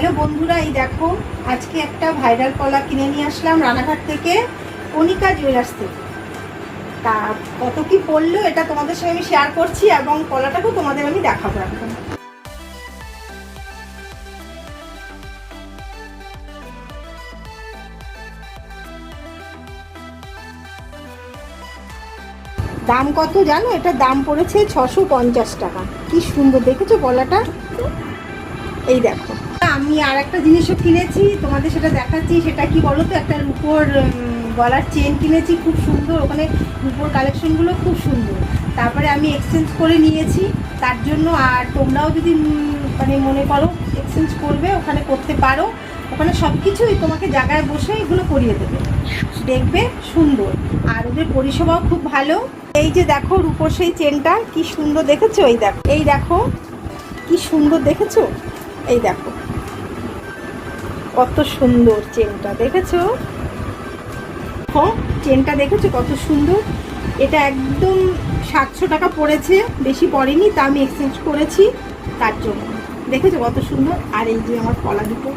Hello বন্ধুরা, এই দেখো, আজকে একটা ভাইরাল কলা কিনে নিয়ে আসলাম রানাঘাট থেকে, কণিকা জুয়েলার্স থেকে। তা কত কি পড়ল এটা তোমাদের সঙ্গে আমি শেয়ার করছি এবং কলাটাকেও তোমাদের আমি দেখাবো একদম দাম কত জানো? এটা দাম পড়েছে ছশো পঞ্চাশ টাকা। কি সুন্দর, দেখেছ গলাটা এই দেখো। আমি আর একটা জিনিসও কিনেছি, তোমাদের সেটা দেখাচ্ছি, সেটা কি বলো তো একটা রুপোর গলার চেন কিনেছি, খুব সুন্দর। ওখানে রুপোর কালেকশনগুলো খুব সুন্দর। তারপরে আমি এক্সচেঞ্জ করে নিয়েছি। তার জন্য আর তোমরাও যদি মানে মনে করো এক্সচেঞ্জ করবে, ওখানে করতে পারো। ওখানে সব কিছুই তোমাকে জায়গায় বসে এগুলো করিয়ে দেবে। দেখবে সুন্দর। আর ওদের পরিষেবাও খুব ভালো। এই যে দেখো রূপোর সেই চেনটা কি সুন্দর দেখেছ? এই দেখো। এই দেখো, কি সুন্দর দেখেছ? এই দেখো। কত সুন্দর চেনটা, দেখেছ? দেখো চেনটা দেখেছ কত সুন্দর? এটা একদম সাতশো টাকা পড়েছে, বেশি পড়েনি, তা আমি এক্সচেঞ্জ করেছি, তার জন্য। দেখেছ কত সুন্দর? আর এই যে আমার কলা দুটো।